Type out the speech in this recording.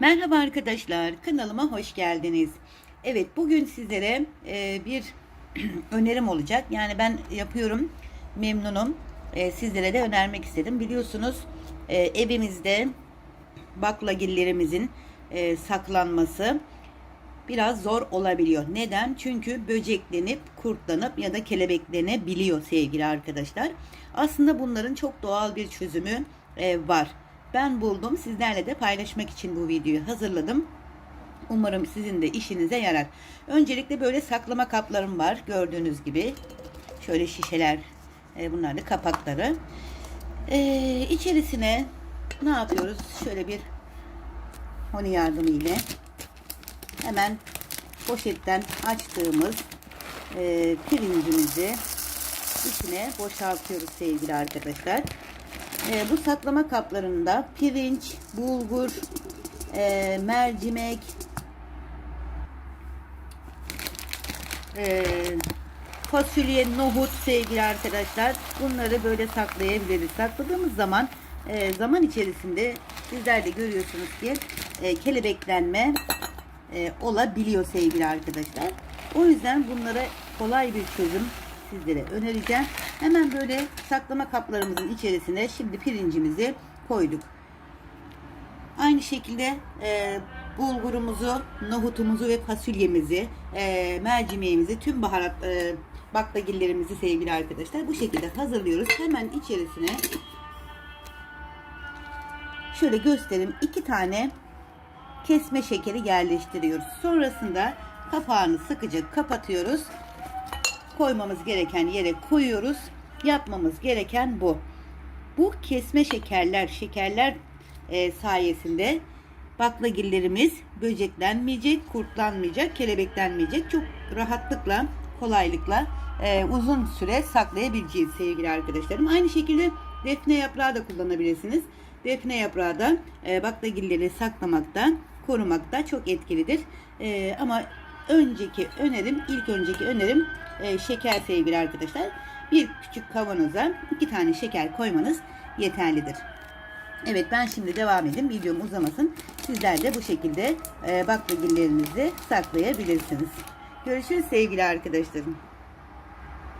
Merhaba arkadaşlar, kanalıma hoş geldiniz. Evet, bugün sizlere e, bir önerim olacak. Yani ben yapıyorum, memnunum. E, sizlere de önermek istedim. Biliyorsunuz e, evimizde baklagillerimizin e, saklanması biraz zor olabiliyor. Neden? Çünkü böceklenip, kurtlanıp ya da kelebeklenebiliyor sevgili arkadaşlar. Aslında bunların çok doğal bir çözümü e, var. Ben buldum. Sizlerle de paylaşmak için bu videoyu hazırladım. Umarım sizin de işinize yarar. Öncelikle böyle saklama kaplarım var. Gördüğünüz gibi. Şöyle şişeler. E, bunlar da kapakları. E, içerisine ne yapıyoruz? Şöyle bir honi yardımı ile hemen poşetten açtığımız e, pirincimizi içine boşaltıyoruz sevgili arkadaşlar. E, bu saklama kaplarında pirinç, bulgur, e, mercimek, e, fasulye, nohut sevgili arkadaşlar. Bunları böyle saklayabiliriz. Sakladığımız zaman e, zaman içerisinde sizler de görüyorsunuz ki e, kelebeklenme e, olabiliyor sevgili arkadaşlar. O yüzden bunlara kolay bir çözüm sizlere önereceğim. Hemen böyle saklama kaplarımızın içerisine şimdi pirincimizi koyduk. Aynı şekilde e, bulgurumuzu, nohutumuzu ve fasulyemizi, e, mercimeğimizi, tüm baharat e, baklagillerimizi sevgili arkadaşlar bu şekilde hazırlıyoruz. Hemen içerisine şöyle göstereyim. iki tane kesme şekeri yerleştiriyoruz. Sonrasında kapağını sıkıca kapatıyoruz. Koymamız gereken yere koyuyoruz. Yapmamız gereken bu. Bu kesme şekerler, şekerler e, sayesinde baklagillerimiz böceklenmeyecek, kurtlanmayacak, kelebeklenmeyecek. Çok rahatlıkla, kolaylıkla e, uzun süre saklayabileceğiz sevgili arkadaşlarım. Aynı şekilde defne yaprağı da kullanabilirsiniz. Defne yaprağı da e, baklagilleri saklamakta, korumakta çok etkilidir. E, ama önceki önerim, ilk önceki önerim e, şeker sevgili arkadaşlar. Bir küçük kavanoza iki tane şeker koymanız yeterlidir. Evet ben şimdi devam edeyim. Videom uzamasın. Sizler de bu şekilde e, baklagillerinizi saklayabilirsiniz. Görüşürüz sevgili arkadaşlarım.